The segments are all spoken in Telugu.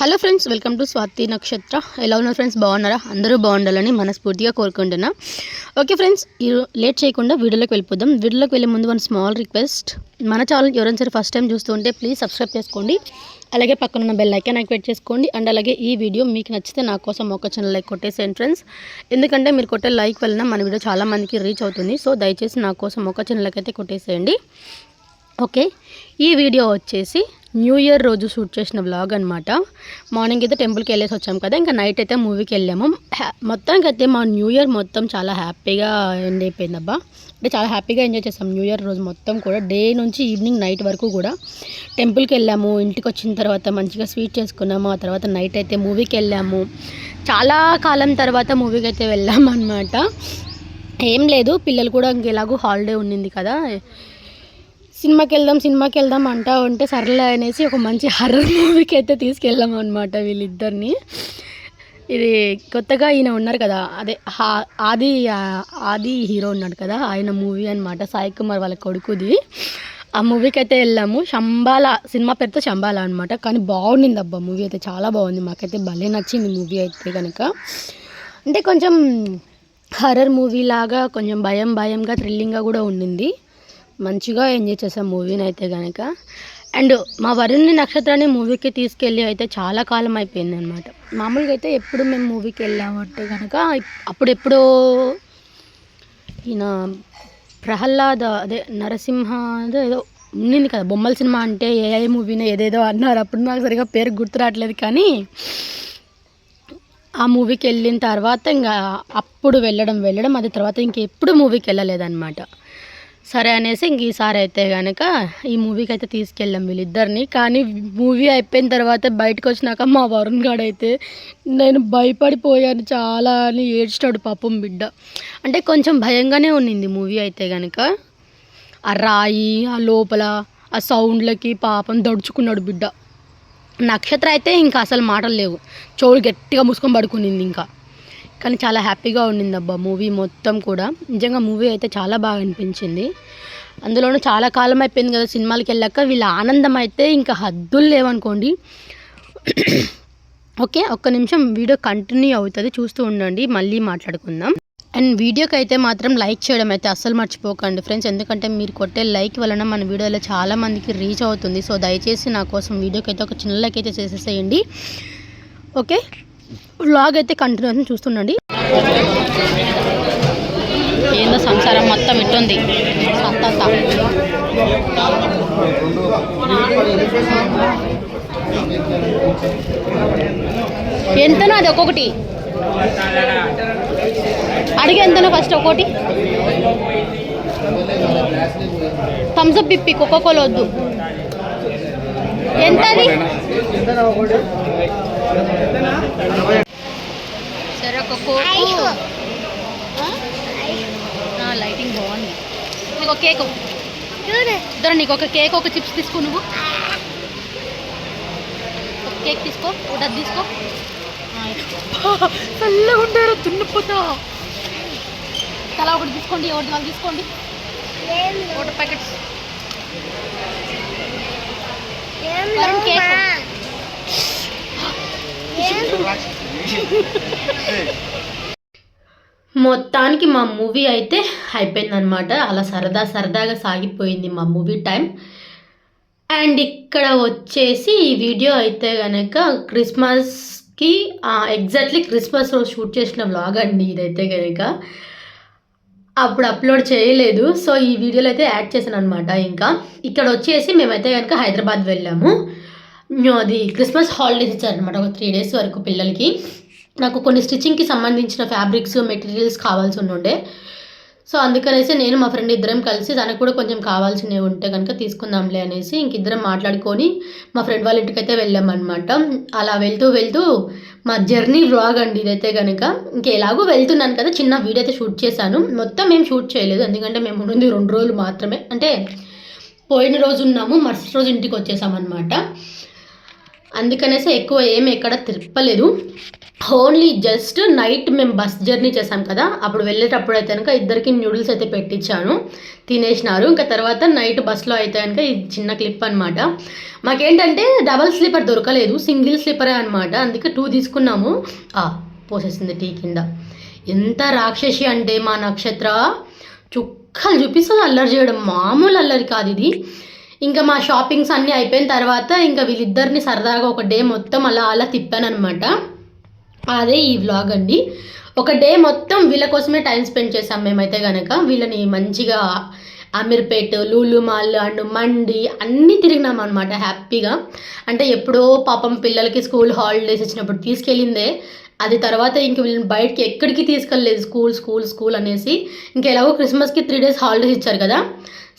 Hello friends welcome to Swathi Nakshatra ఎలా ఉన్నారు ఫ్రెండ్స్ బాగున్నారా? అందరూ బాగుండాలని మనస్ఫూర్తిగా కోరుకుంటున్నా. ఓకే ఫ్రెండ్స్ ఈ లేట్ చేయకుండా వీడియోలోకి వెళ్ళిపోదాం. వీడియోలోకి వెళ్ళే ముందు వన్ స్మాల్ రిక్వెస్ట్ మన ఛానల్ ఎవరైనా సరే ఫస్ట్ టైం చూస్తుంటే ప్లీజ్ సబ్స్క్రైబ్ చేసుకోండి. అలాగే పక్కన ఉన్న బెల్ ఐకాన్ యాక్టివేట్ చేసుకోండి. అండ్ అలాగే ఈ వీడియో మీకు నచ్చితే నా కోసం ఒక చిన్న లైక్ కొట్టేసేయండి ఫ్రెండ్స్ ఎందుకంటే మీరు కొట్టే లైక్ వలన మన వీడియో చాలామందికి రీచ్ అవుతుంది. సో దయచేసి నా కోసం ఒక చిన్న లైక్ అయితే కొట్టేసేయండి. ఓకే ఈ వీడియో వచ్చేసి న్యూ ఇయర్ రోజు షూట్ చేసిన వ్లాగ్ అనమాట మార్నింగ్ అయితే టెంపుల్కి వెళ్ళేసి వచ్చాం కదా ఇంకా నైట్ అయితే మూవీకి వెళ్ళాము. మొత్తానికి అయితే మా న్యూ ఇయర్ మొత్తం చాలా హ్యాపీగా ఎండ్ అయిపోయింది అబ్బా అంటే చాలా హ్యాపీగా ఎంజాయ్ చేసాం న్యూ ఇయర్ రోజు మొత్తం కూడా. డే నుంచి ఈవినింగ్ నైట్ వరకు కూడా టెంపుల్కి వెళ్ళాము ఇంటికి వచ్చిన తర్వాత మంచిగా స్వీట్ చేసుకున్నాము ఆ తర్వాత నైట్ అయితే మూవీకి వెళ్ళాము. చాలా కాలం తర్వాత మూవీకి అయితే వెళ్ళాము అనమాట ఏం లేదు పిల్లలు కూడా ఇంకెలాగో హాలిడే ఉండింది కదా. సినిమాకి వెళ్దాం సినిమాకి వెళ్దాం అంటా ఉంటే సర్లే అనేసి ఒక మంచి హర్రర్ మూవీకి అయితే తీసుకెళ్ళాం అనమాట వీళ్ళిద్దరిని. ఇది కొత్తగా ఈయన ఉన్నారు కదా అదే హా- ఆది ఆది హీరో ఉన్నాడు కదా ఆయన మూవీ అనమాట సాయి కుమార్ వాళ్ళ కొడుకుది. ఆ మూవీకి అయితే వెళ్ళాము. శంబాల సినిమా పేరుతో శంబాల అనమాట కానీ బాగుండింది అబ్బా మూవీ అయితే చాలా బాగుంది. మాకైతే భలే నచ్చింది మూవీ అయితే కనుక అంటే కొంచెం హర్రర్ మూవీ లాగా కొంచెం భయం భయంగా థ్రిల్లింగ్గా కూడా ఉండింది. మంచిగా ఎంజాయ్ చేసాం మూవీని అయితే కనుక అండ్ మా వరుణ్ని నక్షత్రాన్ని మూవీకి తీసుకెళ్ళి అయితే చాలా కాలం అయిపోయింది అనమాట మామూలుగా అయితే ఎప్పుడు మేము మూవీకి వెళ్ళామంటే కనుక అప్పుడు ఈయన ప్రహ్లాద అదే నరసింహ అదే ఏదో ఉండింది కదా బొమ్మల సినిమా అంటే ఏఐ ఏ ఏదేదో అన్నారు. అప్పుడు నాకు సరిగా పేరు గుర్తు రావట్లేదు కానీ ఆ మూవీకి వెళ్ళిన తర్వాత ఇంకా అప్పుడు వెళ్ళడం వెళ్ళడం అది తర్వాత ఇంకెప్పుడు మూవీకి వెళ్ళలేదన్నమాట. సరే అనేసి ఇంక ఈసారి అయితే కనుక ఈ మూవీకి అయితే తీసుకెళ్ళాం వీళ్ళిద్దరిని. కానీ మూవీ అయిపోయిన తర్వాత బయటకు వచ్చినాక మా వరుణ్ గాడు అయితే నేను భయపడిపోయాను. చాలా అని ఏడ్చాడు పాపం బిడ్డ. అంటే కొంచెం భయంగానే ఉన్నింది మూవీ అయితే కనుక ఆ రాయి ఆ లోపల ఆ సౌండ్లకి పాపం దడుచుకున్నాడు బిడ్డ. నక్షత్ర అయితే ఇంకా అసలు మాటలు లేవు. చెవులు గట్టిగా మూసుకొని పడుకునింది ఇంకా. కానీ చాలా హ్యాపీగా ఉండింది అబ్బా మూవీ మొత్తం కూడా. నిజంగా మూవీ అయితే చాలా బాగా అనిపించింది. అందులోనూ చాలా కాలం అయిపోయింది కదా సినిమాలకి వెళ్ళాక. వీళ్ళ ఆనందం అయితే ఇంకా హద్దులు లేవనుకోండి. ఓకే ఒక్క నిమిషం వీడియో కంటిన్యూ అవుతుంది. చూస్తూ ఉండండి మళ్ళీ మాట్లాడుకుందాం. అండ్ వీడియోకి అయితే మాత్రం లైక్ చేయడం అయితే అస్సలు మర్చిపోకండి ఫ్రెండ్స్. ఎందుకంటే మీరు కొట్టే లైక్ వలన మన వీడియోలో చాలామందికి రీచ్ అవుతుంది. సో దయచేసి నా కోసం వీడియోకి అయితే ఒక చిన్న లైక్ అయితే చేసేసేయండి. ఓకే? వ్లాగ్ అయితే కంటిన్యూ చూస్తుండండి. ఏందో సంసారం మొత్తం ఇట్టుంది. సత్తా. ఎంతనో అది ఒక్కొక్కటి. అడిగి ఎంతనో ఫస్ట్ ఒక్కోటి. థమ్స్అప్ పిప్పి కోకో కోలా వద్దు. ఎంత అది సరే ఒక కోకు. ఆ, లైటింగ్ బాగుంది. నీకు ఒక కేక్. ఇద్దరు నీకు ఒక కేక్ ఒక చిప్స్ తీసుకో నువ్వు. ఒక కేక్ తీసుకో ఒకటి అది తీసుకో. చల్లగా ఉంటారు తున్నపోతా. తలా ఒకటి తీసుకోండి ఒకటి నాలుగు తీసుకోండి. వాటర్ ప్యాకెట్స్ వరుణ్ కేక్ మొత్తానికి మా మూవీ అయితే అయిపోయిందనమాట అలా సరదా సరదాగా సాగిపోయింది మా మూవీ టైం. అండ్ ఇక్కడ వచ్చేసి ఈ వీడియో అయితే కనుక క్రిస్మస్కి ఎగ్జాక్ట్లీ క్రిస్మస్ రోజు షూట్ చేసిన వ్లాగ్ అండి ఇదైతే కనుక అప్పుడు అప్లోడ్ చేయలేదు. సో ఈ వీడియోలో అయితే యాడ్ చేశాను అనమాట ఇంకా. ఇక్కడ వచ్చేసి మేమైతే కనుక హైదరాబాద్ వెళ్ళాము. అది క్రిస్మస్ హాలిడేస్ ఇచ్చారనమాట ఒక త్రీ డేస్ వరకు పిల్లలకి. నాకు కొన్ని స్టిచ్చింగ్కి సంబంధించిన ఫ్యాబ్రిక్స్ మెటీరియల్స్ కావాల్సి ఉండే సో అందుకనేసి నేను మా ఫ్రెండ్ ఇద్దరం కలిసి దానికి కూడా కొంచెం కావాల్సినవి ఉంటే కనుక తీసుకుందాంలే అనేసి ఇంక ఇద్దరం మాట్లాడుకొని మా ఫ్రెండ్ వాళ్ళ ఇంటికైతే వెళ్ళామన్నమాట. అలా వెళ్తూ వెళ్తూ మా జర్నీ వ్లాగ్ అండి ఇదైతే కనుక ఇంక ఎలాగో వెళ్తున్నాను కదా చిన్న వీడియో అయితే షూట్ చేశాను. మొత్తం మేము షూట్ చేయలేదు. ఎందుకంటే మేము ఉన్నది రెండు రోజులు మాత్రమే అంటే పోయిన రోజు ఉన్నాము మరుసటి రోజు ఇంటికి వచ్చేసామన్నమాట. అందుకనేసి ఎక్కువ ఏమి ఎక్కడ తిప్పలేదు. ఓన్లీ జస్ట్ నైట్ మేము బస్ జర్నీ చేసాం కదా. అప్పుడు వెళ్ళేటప్పుడు అయితే కనుక ఇద్దరికి న్యూడిల్స్ అయితే పెట్టించాను. తినేసినారు. ఇంకా తర్వాత నైట్ బస్లో అయితే కనుక ఇది చిన్న క్లిప్ అనమాట మాకేంటంటే డబల్ స్లీపర్ దొరకలేదు. సింగిల్ స్లీపరే అనమాట అందుకే టూ తీసుకున్నాము. పోసేసింది టీ కింద. ఎంత రాక్షసి అంటే మా నక్షత్ర. చుక్కలు చూపిస్తుంది అల్లరి చేయడం. మామూలు అల్లరి కాదు ఇది. ఇంకా మా షాపింగ్స్ అన్నీ అయిపోయిన తర్వాత ఇంకా వీళ్ళిద్దరిని సరదాగా ఒక డే మొత్తం అలా అలా తిప్పాను అనమాట అదే ఈ వ్లాగ్ అండి. ఒక డే మొత్తం వీళ్ళ కోసమే టైం స్పెండ్ చేసాం మేమైతే కనుక వీళ్ళని మంచిగా అమీర్పేట్ లూలు మాల్ అండ్ మండి అన్నీ తిరిగినాం అనమాట హ్యాపీగా. అంటే ఎప్పుడో పాపం పిల్లలకి స్కూల్ హాలిడేస్ ఇచ్చినప్పుడు తీసుకెళ్ళిందే. అది తర్వాత ఇంక వీళ్ళని బయటికి ఎక్కడికి తీసుకెళ్ళలేదు. స్కూల్ స్కూల్ స్కూల్ అనేసి. ఇంకెలాగో క్రిస్మస్కి త్రీ డేస్ హాలిడేస్ ఇచ్చారు కదా.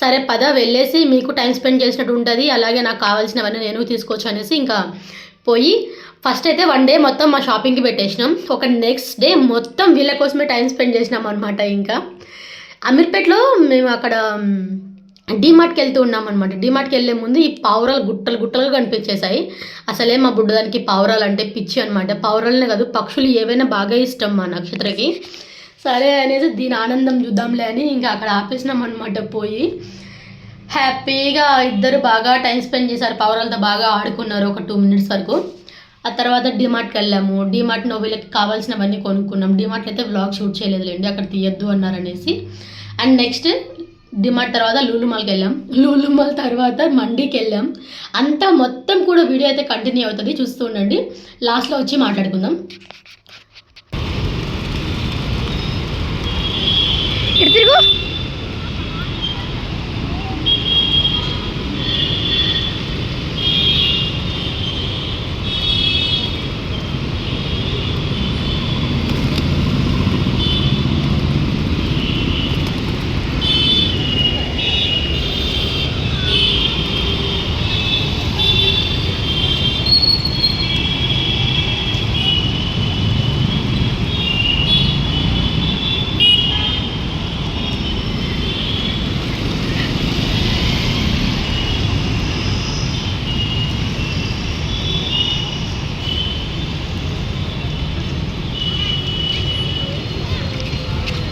సరే పద వెళ్ళేసి మీకు టైం స్పెండ్ చేసినట్టు ఉంటుంది. అలాగే నాకు కావాల్సినవన్నీ నేను తీసుకోవచ్చు అనేసి ఇంకా పోయి ఫస్ట్ అయితే వన్ డే మొత్తం మా షాపింగ్కి పెట్టేసినాం. ఒక నెక్స్ట్ డే మొత్తం వీళ్ళ కోసమే టైం స్పెండ్ చేసినాం అనమాట ఇంకా. అమీర్పేట్లో మేము అక్కడ డీమార్ట్కి వెళ్తూ ఉన్నాం అనమాట డీమార్ట్కి వెళ్ళే ముందు ఈ పావురాలు గుట్టలు గుట్టలుగా కనిపించేశాయి. అసలే మా బుడ్డదానికి పావురాలు అంటే పిచ్చి అనమాట పావురాలనే కాదు పక్షులు ఏవైనా బాగా ఇష్టం మా నక్షత్రకి. సరే అనేసి దీని ఆనందం చూద్దాంలే అని ఇంకా అక్కడ ఆపేసినాం అనమాట పోయి. హ్యాపీగా ఇద్దరు బాగా టైం స్పెండ్ చేశారు. పావురాలతో బాగా ఆడుకున్నారు ఒక టూ మినిట్స్ వరకు. ఆ తర్వాత డిమార్ట్కి వెళ్ళాము. డిమార్ట్ నోవీలకి కావాల్సినవన్నీ కొనుక్కున్నాం. డిమార్ట్లో అయితే వ్లాగ్ షూట్ చేయలేదులేండి అక్కడ తీయద్దు అన్నారనేసి. అండ్ నెక్స్ట్ డిమార్ట్ తర్వాత లూలు మాల్కి వెళ్ళాం. లూలుమాల్ తర్వాత మండీకి వెళ్ళాం. అంతా మొత్తం కూడా వీడియో అయితే కంటిన్యూ అవుతుంది. చూస్తూ ఉండండి. లాస్ట్లో వచ్చి మాట్లాడుకుందాం. ఇటు తిరుగు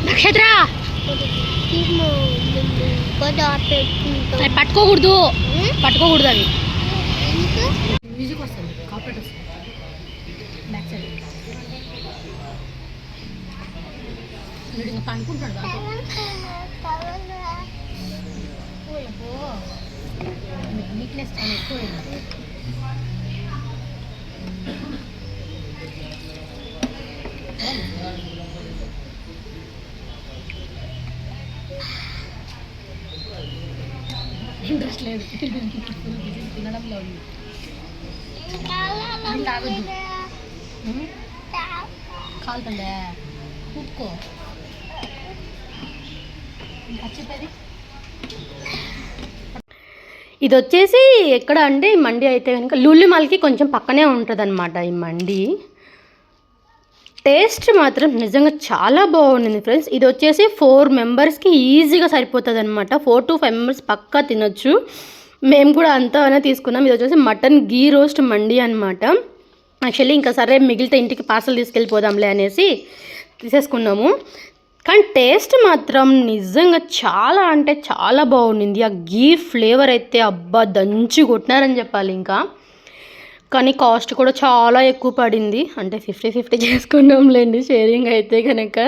నక్షత్ర అది పట్టుకోకూడదు పట్టుకోకూడదు అది మ్యూజిక్ వస్తుంది కాపరేట్ వస్తుంది బ్యాక్ సైడ్ వీడు ఇంకా పనుకుంటాడు నీట్నెస్ చాలా ఎక్కువ అయింది. లేదు. తినడంలో ఉంది తాగొద్దు. ఇంకా చెప్పేది? ఇది వచ్చేసి ఎక్కడ అంటే ఈ మండి అయితే కనుక లూలిమాల్కి కొంచెం పక్కనే ఉంటుంది ఈ మండి. టేస్ట్ మాత్రం నిజంగా చాలా బాగుండింది ఫ్రెండ్స్. ఇది వచ్చేసి ఫోర్ మెంబర్స్కి ఈజీగా సరిపోతుంది అనమాట ఫోర్ టు ఫైవ్ మెంబర్స్ పక్కా తినొచ్చు. మేము కూడా అంతా తీసుకున్నాం. ఇది వచ్చేసి మటన్ గీ రోస్ట్ మండి అనమాట యాక్చువల్లీ ఇంకా సరే మిగిలితే ఇంటికి పార్సల్ తీసుకెళ్ళిపోదాంలే అనేసి తీసేసుకున్నాము. కానీ టేస్ట్ మాత్రం నిజంగా చాలా అంటే చాలా బాగుండింది. ఆ గీ ఫ్లేవర్ అయితే అబ్బా దంచి కొట్టినారని చెప్పాలి ఇంకా. కానీ కాస్ట్ కూడా చాలా ఎక్కువ పడింది. అంటే ఫిఫ్టీ ఫిఫ్టీ చేసుకున్నాంలేండి షేరింగ్ అయితే కనుక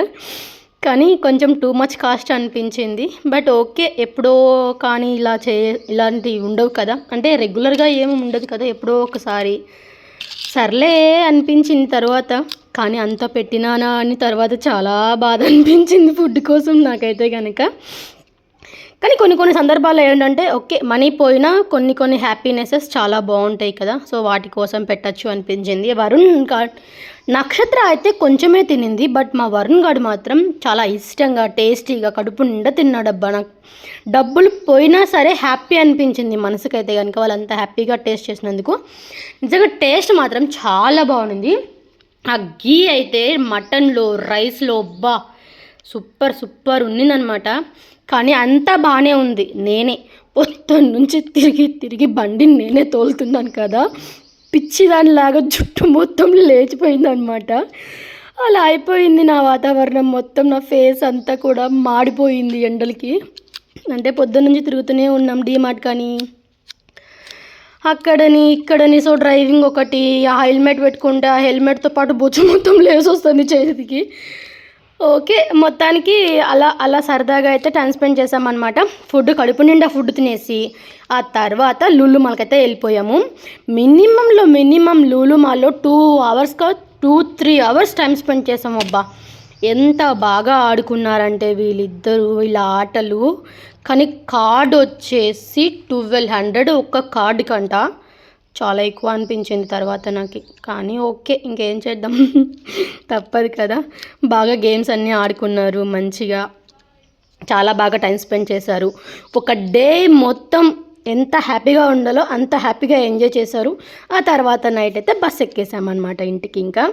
కానీ కొంచెం టూ మచ్ కాస్ట్ అనిపించింది. బట్ ఓకే ఎప్పుడో కానీ ఇలా చే ఇలాంటివి ఉండవు కదా. అంటే రెగ్యులర్గా ఏమి ఉండదు కదా ఎప్పుడో ఒకసారి. సర్లే అనిపించిన తర్వాత. కానీ అంత పెట్టినానా అని తర్వాత చాలా బాధ అనిపించింది ఫుడ్ కోసం నాకైతే కనుక కానీ కొన్ని కొన్ని సందర్భాల్లో ఏంటంటే ఓకే మనీ పోయినా కొన్ని కొన్ని హ్యాపీనెసెస్ చాలా బాగుంటాయి కదా. సో వాటి కోసం పెట్టచ్చు అనిపించింది. వరుణ్ గాడ్ నక్షత్ర అయితే కొంచెమే తినింది బట్ మా వరుణ్ గాడు మాత్రం చాలా ఇష్టంగా టేస్టీగా కడుపు నిండా తిన్నాడబ్బా నాకు డబ్బులు పోయినా సరే హ్యాపీ అనిపించింది మనసుకైతే కనుక వాళ్ళంతా హ్యాపీగా టేస్ట్ చేసినందుకు. నిజంగా టేస్ట్ మాత్రం చాలా బాగుంది. ఆ గీ అయితే మటన్లో రైస్లో బా సూపర్ సూపర్ ఉన్నిందనమాట. కానీ అంతా బాగానే ఉంది. నేనే పొద్దున్న నుంచి తిరిగి తిరిగి బండిని నేనే తోలుతున్నాను కదా. పిచ్చి దానిలాగా జుట్టు మొత్తం లేచిపోయింది అనమాట అలా అయిపోయింది నా వాతావరణం మొత్తం. నా ఫేస్ అంతా కూడా మాడిపోయింది ఎండలకి. అంటే పొద్దున్న నుంచి తిరుగుతూనే ఉన్నాం డీమార్ట్ కానీ. అక్కడని ఇక్కడని సో డ్రైవింగ్ ఒకటి ఆ హెల్మెట్ పెట్టుకుంటే ఆ హెల్మెట్తో పాటు బొచ్చు మొత్తం లేసి వస్తుంది చేతికి. ఓకే మొత్తానికి అలా అలా సరదాగా అయితే టైం స్పెండ్ చేసామన్నమాట ఫుడ్ కడుపు నిండా ఫుడ్ తినేసి ఆ తర్వాత లూలు మాల్కైతే వెళ్ళిపోయాము. మినిమంలో మినిమం లూలు మాల్లో two అవర్స్గా two three hours time spend చేసాం అబ్బా ఎంత బాగా ఆడుకున్నారంటే వీళ్ళిద్దరూ వీళ్ళ ఆటలు. కానీ కార్డ్ వచ్చేసి ట్వెల్వ్ హండ్రెడ్ ఒక్క కార్డుకంట. చాలా ఎక్కువ అనిపించింది తర్వాత నాకు. కానీ ఓకే ఇంకేం చేద్దాం. తప్పదు కదా. బాగా గేమ్స్ అన్నీ ఆడుకున్నారు మంచిగా. చాలా బాగా టైం స్పెండ్ చేశారు. ఒక డే మొత్తం ఎంత హ్యాపీగా ఉండాలో అంత హ్యాపీగా ఎంజాయ్ చేశారు. ఆ తర్వాత నైట్ అయితే బస్ ఎక్కేసామన్నమాట ఇంటికి ఇంకా.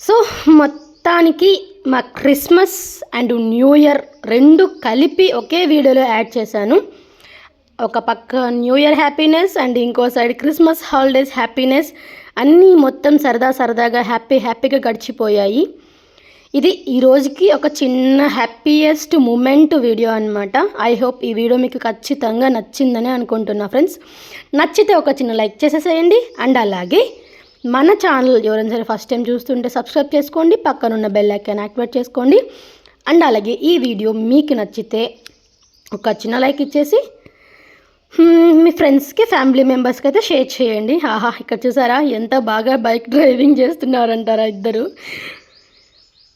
సో మొత్తానికి మా క్రిస్మస్ అండ్ న్యూ ఇయర్ రెండు కలిపి ఒకే వీడియోలో యాడ్ చేశాను. ఒక పక్క న్యూ ఇయర్ హ్యాపీనెస్ అండ్ ఇంకో సైడ్ క్రిస్మస్ హాలిడేస్ హ్యాపీనెస్ అన్నీ మొత్తం సరదా సరదాగా హ్యాపీ హ్యాపీగా గడిచిపోయాయి. ఇది ఈ రోజుకి ఒక చిన్న హ్యాపీయెస్ట్ మూమెంట్ వీడియో అనమాట ఐ హోప్ ఈ వీడియో మీకు ఖచ్చితంగా నచ్చిందని అనుకుంటున్నా ఫ్రెండ్స్ నచ్చితే ఒక చిన్న లైక్ చేసేసేయండి. అండ్ అలాగే మన ఛానల్ ఎవరైనా సరే ఫస్ట్ టైం చూస్తుంటే సబ్స్క్రైబ్ చేసుకోండి. పక్కనున్న బెల్ ఐకాన్ యాక్టివేట్ చేసుకోండి. అండ్ అలాగే ఈ వీడియో మీకు నచ్చితే ఒక చిన్న లైక్ ఇచ్చేసి మీ ఫ్రెండ్స్కి ఫ్యామిలీ మెంబర్స్కి అయితే షేర్ చేయండి. ఆహా ఇక్కడ చూసారా? ఎంత బాగా బైక్ డ్రైవింగ్ చేస్తున్నారంటారా ఇద్దరు.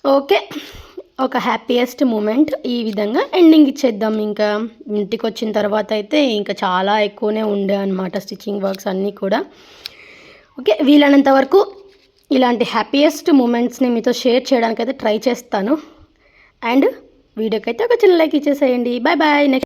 ఓకే ఒక హ్యాపీయెస్ట్ మూమెంట్ ఈ విధంగా ఎండింగ్ ఇచ్చేద్దాం. ఇంకా ఇంటికి వచ్చిన తర్వాత అయితే ఇంకా చాలా ఎక్కువనే ఉండే అనమాట స్టిచ్చింగ్ వర్క్స్ అన్నీ కూడా. ఓకే వీలైనంత వరకు ఇలాంటి హ్యాపీయెస్ట్ మూమెంట్స్ని మీతో షేర్ చేయడానికైతే ట్రై చేస్తాను. అండ్ వీడియోకి అయితే ఒక చిన్న లైక్ ఇచ్చేసేయండి. Bye bye next